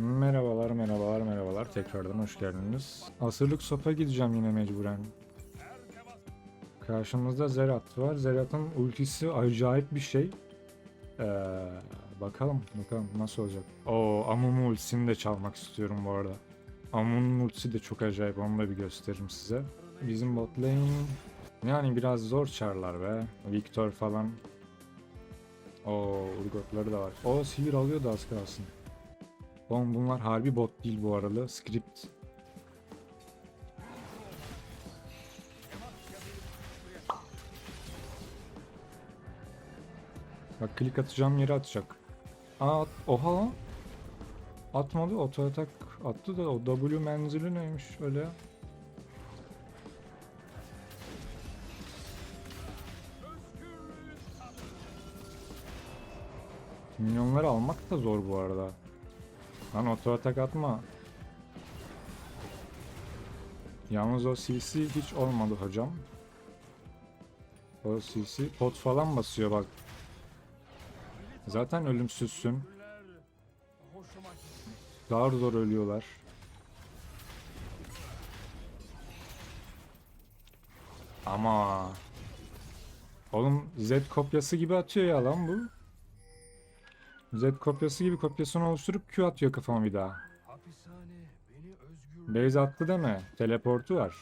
Merhabalar, merhabalar, merhabalar. Tekrardan hoş geldiniz. Asırlık sopa gideceğim yine mecburen. Karşımızda Zerat var. Zerat'ın ultisi acayip bir şey. Ee, bakalım, bakalım nasıl olacak. Oo, Amumu ultisini de çalmak istiyorum bu arada. Amu'nun ultisi de çok acayip, onu da bir gösteririm size. Bizim bot lane yani biraz zor çarlar be. Victor falan. Oo, Urgotları da var. O sihir alıyor da az kalsın. Oğlum bunlar harbi bot değil bu arada. Script. Bak klik atacağım yere atacak. Aa oha lan. Atmadı oto atak attı da o W menzili neymiş öyle ya. Minyonları almak da zor bu arada. Lan oto atak atma. Yalnız o CC hiç olmadı hocam. O CC pot falan basıyor bak. Zaten ölümsüzsün. Daha zor ölüyorlar. Ama Oğlum Z kopyası gibi atıyor ya lan bu. Z kopyası gibi kopyasını oluşturup Q atıyor kafama bir daha. Base attı deme. Teleportu var.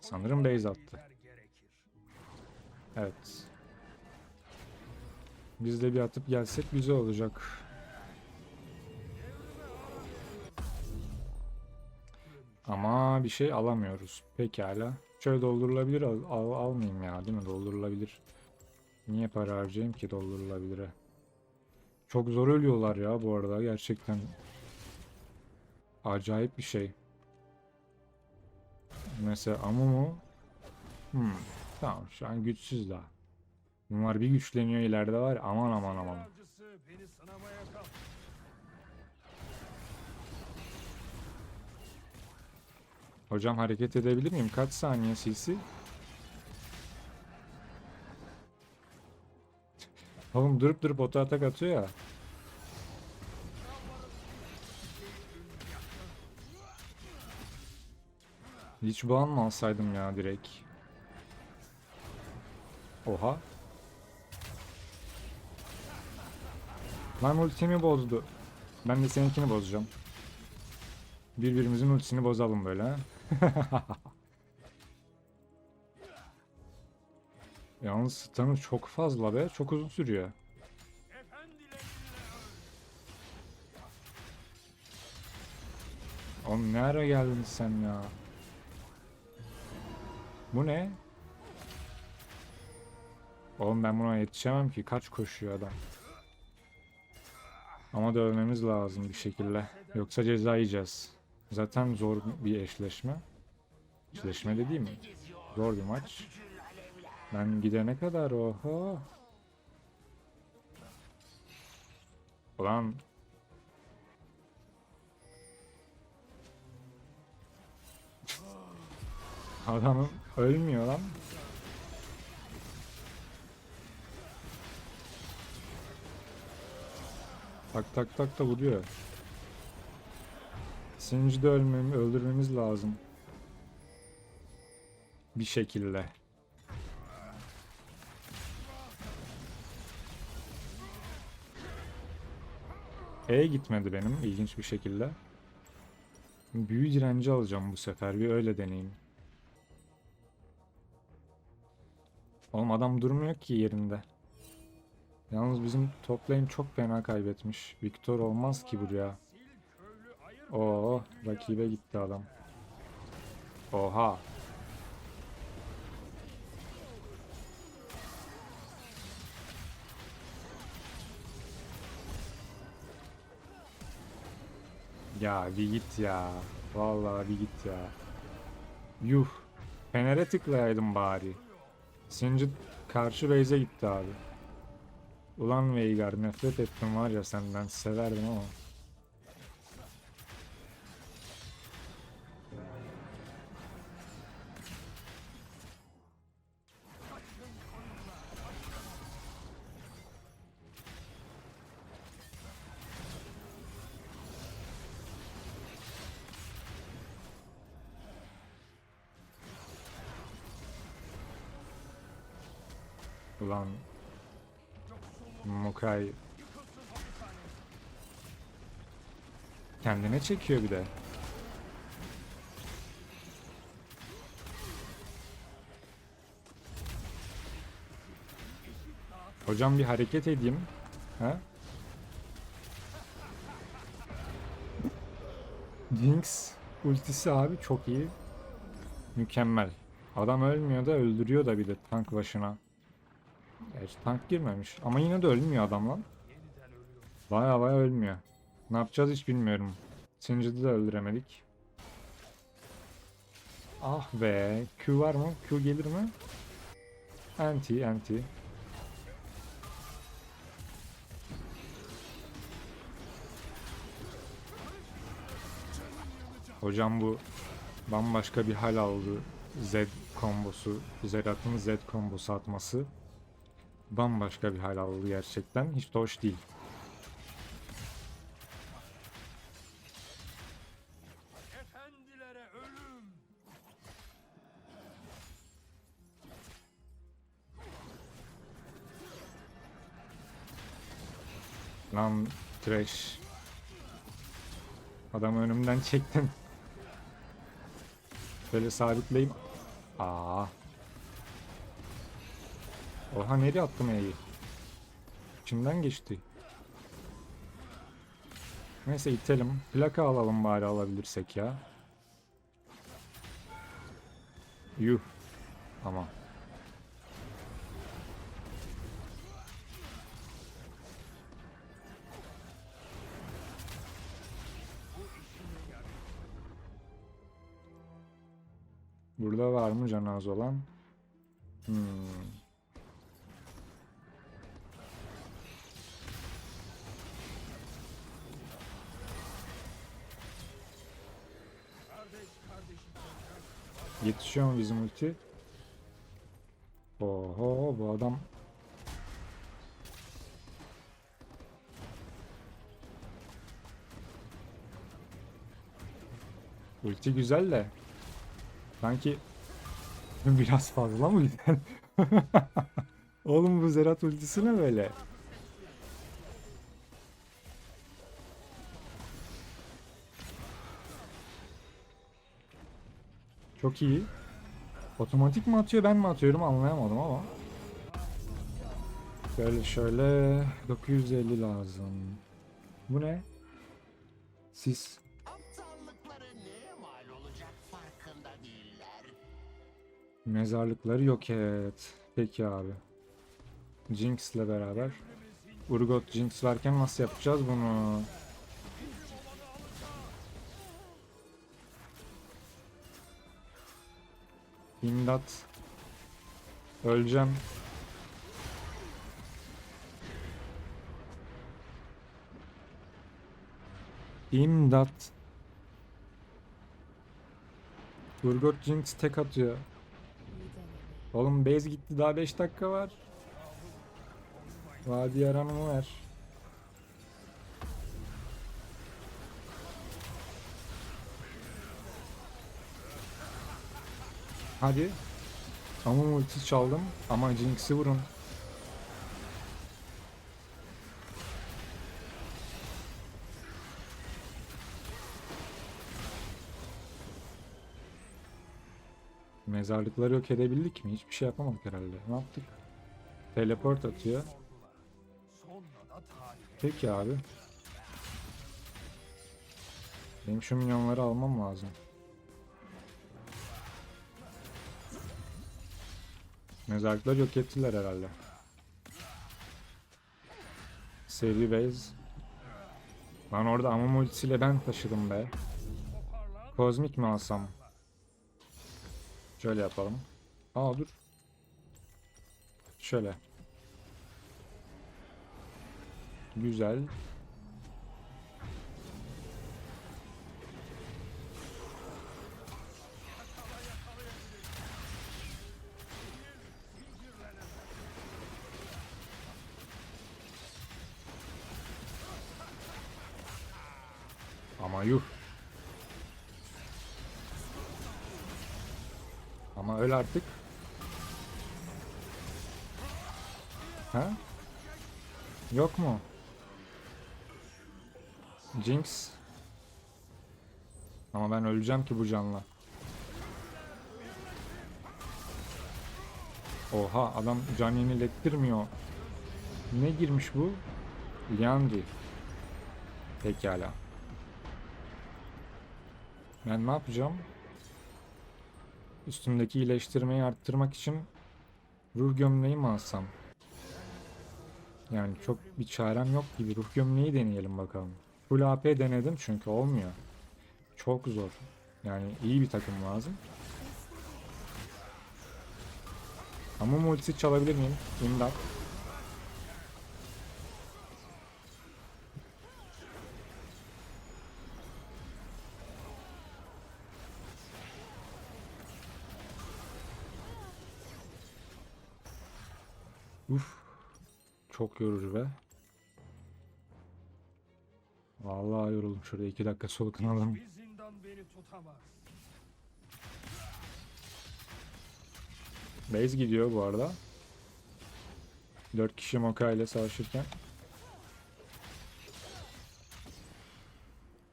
Sanırım base attı. Evet. Biz de bir atıp gelsek güzel olacak. Ama bir şey alamıyoruz. Pekala. Şöyle doldurulabilir. Al, al- almayayım ya değil mi? Doldurulabilir. Niye para harcayayım ki doldurulabilire? Çok zor ölüyorlar ya bu arada gerçekten. Acayip bir şey. Mesela Amumu. Hmm. Tamam şu an güçsüz daha. Bunlar bir güçleniyor ileride var. Aman aman aman. Hocam hareket edebilir miyim? Kaç saniye CC? Oğlum durup durup oto atak atıyor ya. Hiç bu an mı alsaydım ya direkt? Oha. Lan ultimi bozdu. Ben de seninkini bozacağım. Birbirimizin ultisini bozalım böyle. Yalnız stun'ı çok fazla be. Çok uzun sürüyor. Oğlum ne ara geldin sen ya? Bu ne? Oğlum ben buna yetişemem ki. Kaç koşuyor adam. Ama dövmemiz lazım bir şekilde. Yoksa ceza yiyeceğiz. Zaten zor bir eşleşme. Eşleşme de değil mi? Zor bir maç. Ben gidene kadar oho. Ulan Adamım ölmüyor lan. Tak tak tak da vuruyor. Sinci de ölmem, öldürmemiz lazım. Bir şekilde. E gitmedi benim ilginç bir şekilde. Büyü direnci alacağım bu sefer bir öyle deneyeyim. Oğlum adam durmuyor ki yerinde. Yalnız bizim top çok fena kaybetmiş. Victor olmaz ki buraya. Oo, rakibe gitti adam. Oha. Ya bir git ya. Vallahi bir git ya. Yuh. Fener'e tıklayaydım bari. Sinci karşı base'e gitti abi. Ulan Veigar nefret ettim var ya senden severdim ama. Ulan Mukai kendine çekiyor bir de. Hocam bir hareket edeyim. Ha? Jinx ultisi abi çok iyi. Mükemmel. Adam ölmüyor da öldürüyor da bir de tank başına. Gerçi tank girmemiş ama yine de ölmüyor adam lan. Baya baya ölmüyor. Ne yapacağız hiç bilmiyorum. Singed'i de öldüremedik. Ah be. Q var mı? Q gelir mi? Anti, anti. Hocam bu bambaşka bir hal aldı. Z kombosu, Zerat'ın Z kombosu atması bambaşka bir hal aldı gerçekten. Hiç de hoş değil. Lan trash. Adamı önümden çektim. Böyle sabitleyeyim. Aa. Oha nereye attım E'yi? İçimden geçti. Neyse itelim. Plaka alalım bari alabilirsek ya. Yuh. Ama. Burada var mı canı az olan? Hmm. Yetişiyor mu bizim ulti? Oho bu adam Ulti güzel de sanki biraz fazla mı güzel? Oğlum bu Zerat ultisi ne böyle? Çok iyi. Otomatik mi atıyor ben mi atıyorum anlayamadım ama. Şöyle şöyle 950 lazım. Bu ne? Sis. Mezarlıkları yok et. Peki abi. Jinx'le beraber. Urgot Jinx varken nasıl yapacağız bunu? İmdat. Öleceğim. İmdat. Urgot Jinx tek atıyor. Oğlum base gitti daha 5 dakika var. Vadi yaranımı ver. Hadi. Ama ulti çaldım ama Jinx'i vurun. Mezarlıkları yok edebildik mi? Hiçbir şey yapamadık herhalde. Ne yaptık? Teleport atıyor. Peki abi. Benim şu minyonları almam lazım. Mezarlıkları yok ettiler herhalde. Seri base. Lan orada Amon ultisiyle ben taşıdım be. Kozmik mi alsam? Şöyle yapalım. Aa dur. Şöyle. Güzel. Ama yuh. Ama öl artık. Ha? Yok mu? Jinx. Ama ben öleceğim ki bu canla. Oha adam can yenilettirmiyor. Ne girmiş bu? Liandry. Pekala. Ben ne yapacağım? Üstümdeki iyileştirmeyi arttırmak için ruh gömleği mi alsam? Yani çok bir çarem yok gibi. Ruh gömleği deneyelim bakalım. Full AP denedim çünkü olmuyor. Çok zor. Yani iyi bir takım lazım. Ama multi çalabilir miyim? İmdat. Uf. Çok yorucu be. Vallahi yoruldum. Şurada iki dakika beni tutamaz. Base gidiyor bu arada. 4 kişi Moka ile savaşırken.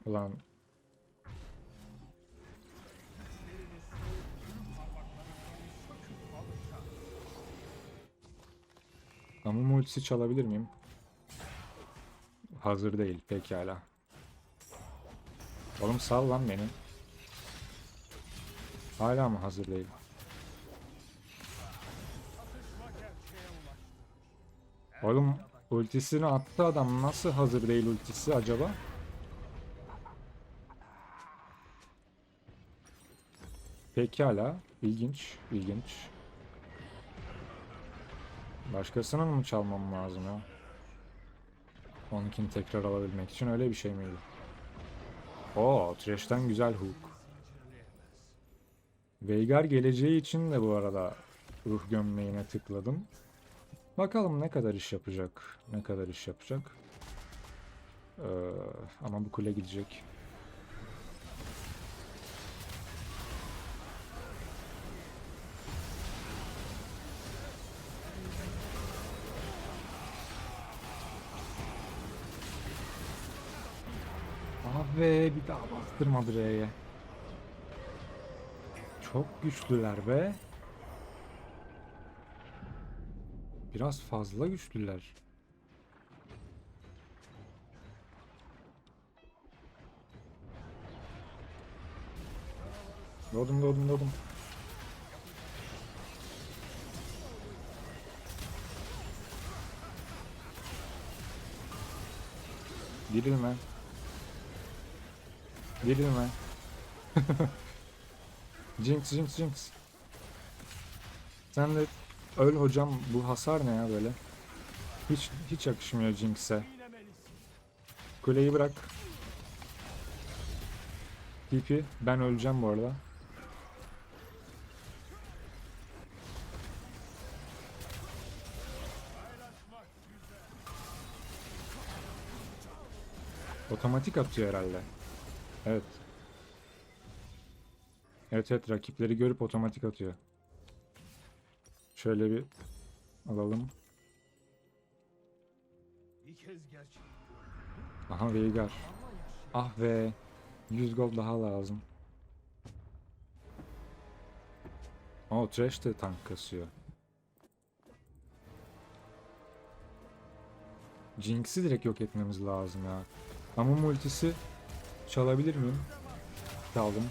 Ulan Ama multisi çalabilir miyim? Hazır değil pekala. Oğlum sal lan beni. Hala mı hazır değil? Oğlum ultisini attı adam nasıl hazır değil ultisi acaba? Pekala. ilginç, ilginç. Başkasının mı çalmam lazım ya? Onunkini tekrar alabilmek için öyle bir şey miydi? Oo, Thresh'ten güzel hook. Veigar geleceği için de bu arada ruh gömleğine tıkladım. Bakalım ne kadar iş yapacak. Ne kadar iş yapacak. Ee, ama bu kule gidecek. Abi bir daha bastırmadı R'ye. Çok güçlüler be. Biraz fazla güçlüler. Doğdum doğdum doğdum. Dirilme. Dirilme. Jinx Jinx Jinx. Sen de öl hocam bu hasar ne ya böyle? Hiç hiç yakışmıyor Jinx'e. Kuleyi bırak. TP ben öleceğim bu arada. Otomatik atıyor herhalde. Evet. Evet evet rakipleri görüp otomatik atıyor. Şöyle bir alalım. Aha Veigar. Ah be. 100 gold daha lazım. O Trash de tank kasıyor. Jinx'i direkt yok etmemiz lazım ya. Ama multisi çalabilir miyim? Çaldım.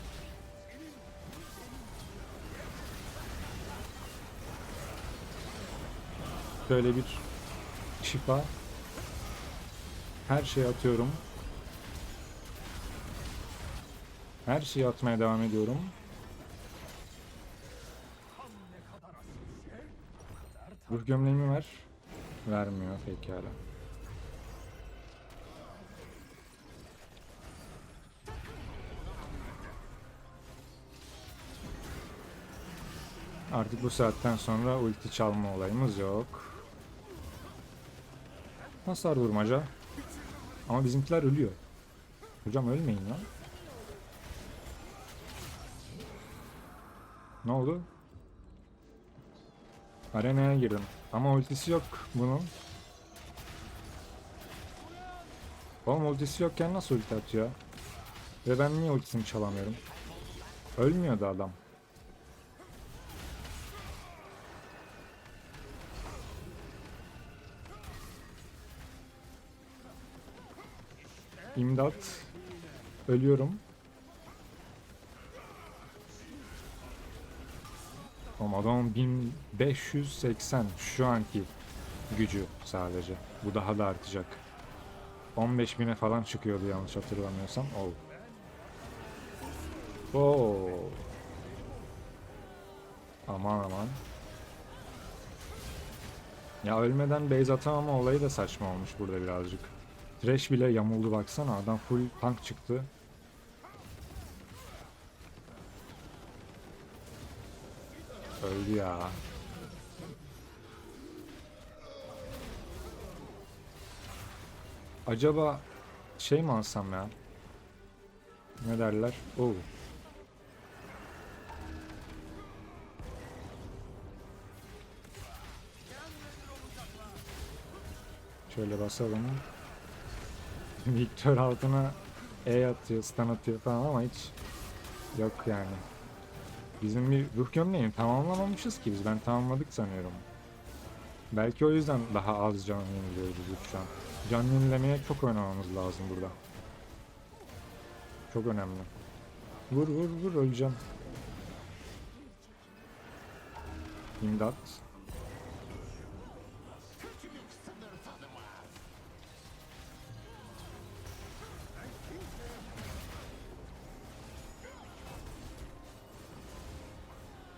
Böyle bir şifa. Her şeyi atıyorum. Her şeyi atmaya devam ediyorum. Ruh gömleğimi ver. Vermiyor pekala. Artık bu saatten sonra ulti çalma olayımız yok. Hasar vurmaca. Ama bizimkiler ölüyor. Hocam ölmeyin lan. Ne oldu? Arenaya girdim. Ama ultisi yok bunun. Oğlum ultisi yokken nasıl ulti atıyor? Ve ben niye ultisini çalamıyorum? Ölmüyordu adam. İmdat. Ölüyorum. Ama adamın 1580 şu anki gücü sadece. Bu daha da artacak. 15 bine falan çıkıyordu yanlış hatırlamıyorsam. Oh. Aman aman. Ya ölmeden base atamama olayı da saçma olmuş burada birazcık. Thresh bile yamuldu baksana adam full tank çıktı. Öldü ya. Acaba şey mi alsam ya? Ne derler? Oo. Şöyle basalım. Victor altına E atıyor, stun atıyor falan ama hiç yok yani. Bizim bir ruh gömleğini tamamlamamışız ki biz. Ben tamamladık sanıyorum. Belki o yüzden daha az can yeniliyoruz şu an. Can yenilemeye çok oynamamız lazım burada. Çok önemli. Vur vur vur öleceğim. İmdat.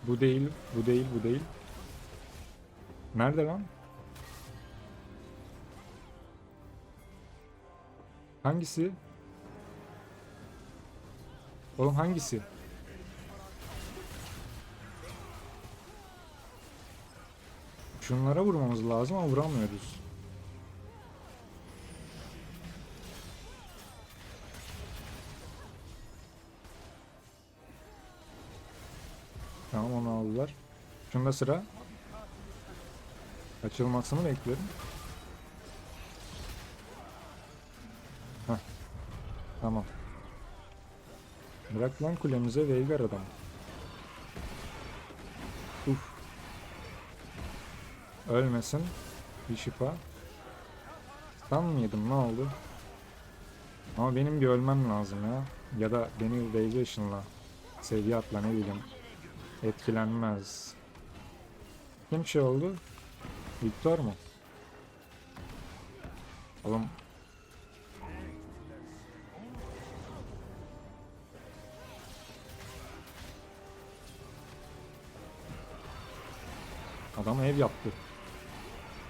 Bu değil, bu değil, bu değil. Nerede lan? Hangisi? Oğlum hangisi? Şunlara vurmamız lazım ama vuramıyoruz. Şunda sıra. Açılmasını bekliyorum. Heh. Tamam. Bırak lan kulemize Veigar adam. Uf. Ölmesin. Bir şifa. Stun mı ne oldu? Ama benim bir ölmem lazım ya. Ya da beni ışınla. Seviye atla ne bileyim. Etkilenmez. Kim şey oldu? Victor mu? Oğlum. Adam ev yaptı.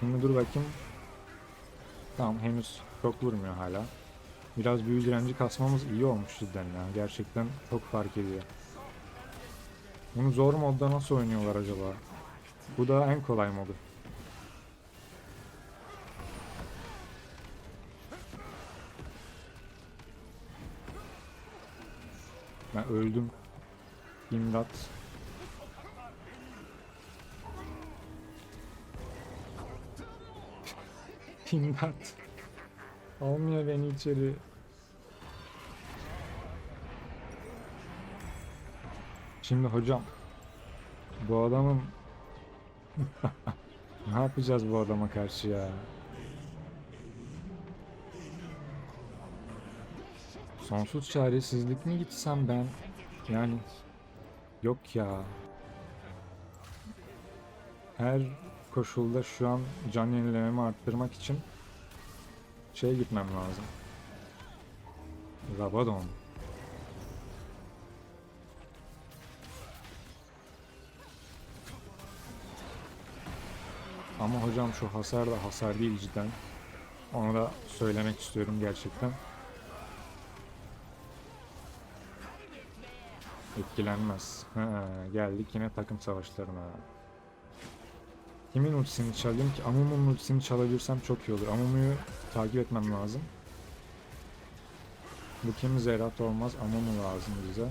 Şimdi dur bakayım. Tamam henüz çok vurmuyor hala. Biraz büyü direnci kasmamız iyi olmuş cidden ya. Gerçekten çok fark ediyor. Bunu zor modda nasıl oynuyorlar acaba? Bu da en kolay modu. Ben öldüm. İmdat. İmdat. Almıyor beni içeri. Şimdi hocam bu adamın ne yapacağız bu adama karşı ya? Sonsuz çaresizlik mi gitsem ben? Yani yok ya. Her koşulda şu an can yenilememi arttırmak için şeye gitmem lazım. Rabadon. Ama hocam şu hasar da hasar değil cidden. Onu da söylemek istiyorum gerçekten. Etkilenmez. Ha, geldik yine takım savaşlarına. Kimin ultisini çalayım ki? Amumu'nun ultisini çalabilirsem çok iyi olur. Amumu'yu takip etmem lazım. Bu kim? Zerat olmaz. Amumu lazım bize.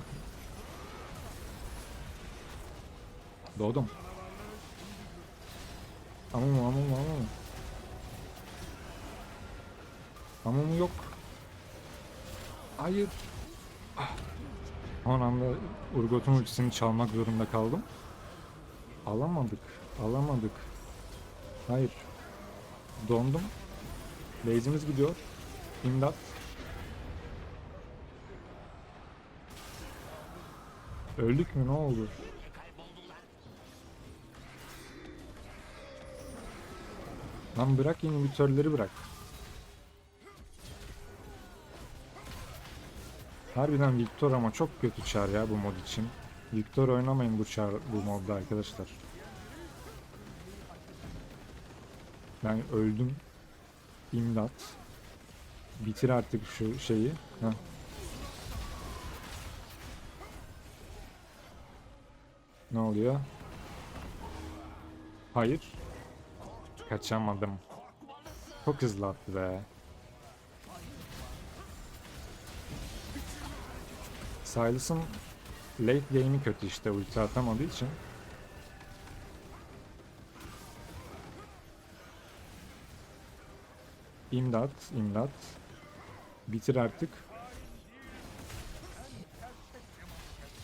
Doğdum. Amumu amumu amumu. Amumu yok. Hayır. Ah. Son anda Urgot'un ultisini çalmak zorunda kaldım. Alamadık. Alamadık. Hayır. Dondum. Base'imiz gidiyor. İmdat. Öldük mü? Ne oldu? Lan bırak inhibitörleri bırak. Harbiden Victor ama çok kötü çar ya bu mod için. Victor oynamayın bu çar bu modda arkadaşlar. Ben öldüm. İmdat. Bitir artık şu şeyi. Heh. Ne oluyor? Hayır. Kaçamadım. Çok hızlı attı be. Silas'ın late game'i kötü işte ulti atamadığı için. İmdat, imdat. Bitir artık.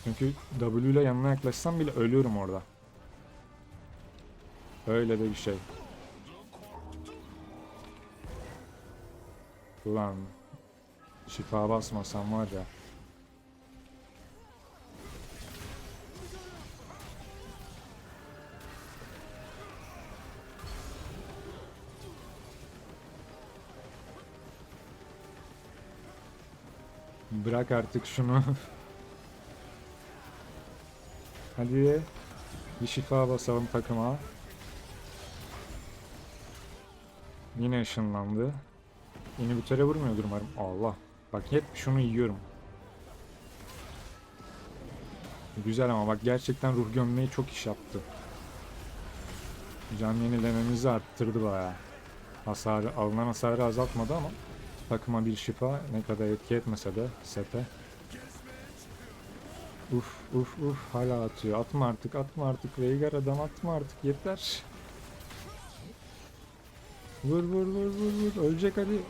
Çünkü W ile yanına yaklaşsam bile ölüyorum orada. Öyle de bir şey. Ulan şifa basmasam var ya. Bırak artık şunu. Hadi bir şifa basalım takıma. Yine ışınlandı. İnhibitöre vurmuyordur umarım. Allah. Bak hep şunu yiyorum. Güzel ama bak gerçekten ruh gömleği çok iş yaptı. Can yenilememizi arttırdı bayağı. Hasarı, alınan hasarı azaltmadı ama takıma bir şifa ne kadar etki etmese de sete. Uf uf uf hala atıyor. Atma artık atma artık Veigar adam atma artık yeter. Vur vur vur vur vur ölecek hadi.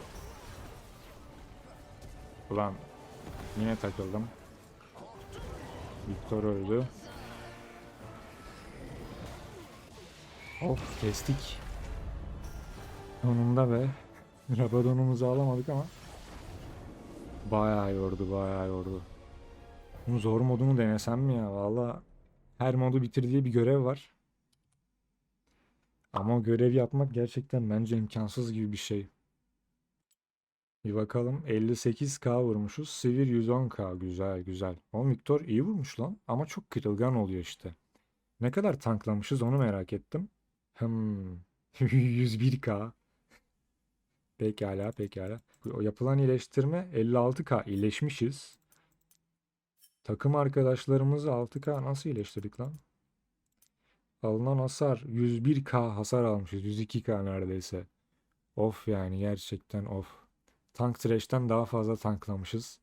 Ulan yine takıldım. Victor öldü. Of kestik. Sonunda be. Rabadonumuzu alamadık ama. Bayağı yordu bayağı yordu. Bunun zor modunu denesem mi ya? Valla her modu bitir diye bir görev var. Ama görev yapmak gerçekten bence imkansız gibi bir şey. Bir bakalım 58k vurmuşuz. Sivir 110k güzel güzel. O Victor iyi vurmuş lan ama çok kırılgan oluyor işte. Ne kadar tanklamışız onu merak ettim. Hmm. 101k. Pekala pekala. O yapılan iyileştirme 56k iyileşmişiz. Takım arkadaşlarımızı 6k nasıl iyileştirdik lan? Alınan hasar 101k hasar almışız. 102k neredeyse. Of yani gerçekten of. Tank Trash'ten daha fazla tanklamışız.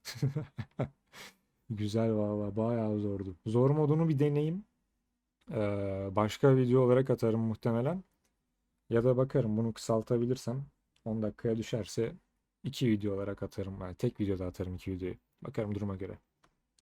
Güzel valla bayağı zordu. Zor modunu bir deneyim. Ee, başka video olarak atarım muhtemelen. Ya da bakarım bunu kısaltabilirsem 10 dakikaya düşerse iki video olarak atarım. Yani tek videoda atarım iki videoyu. Bakarım duruma göre.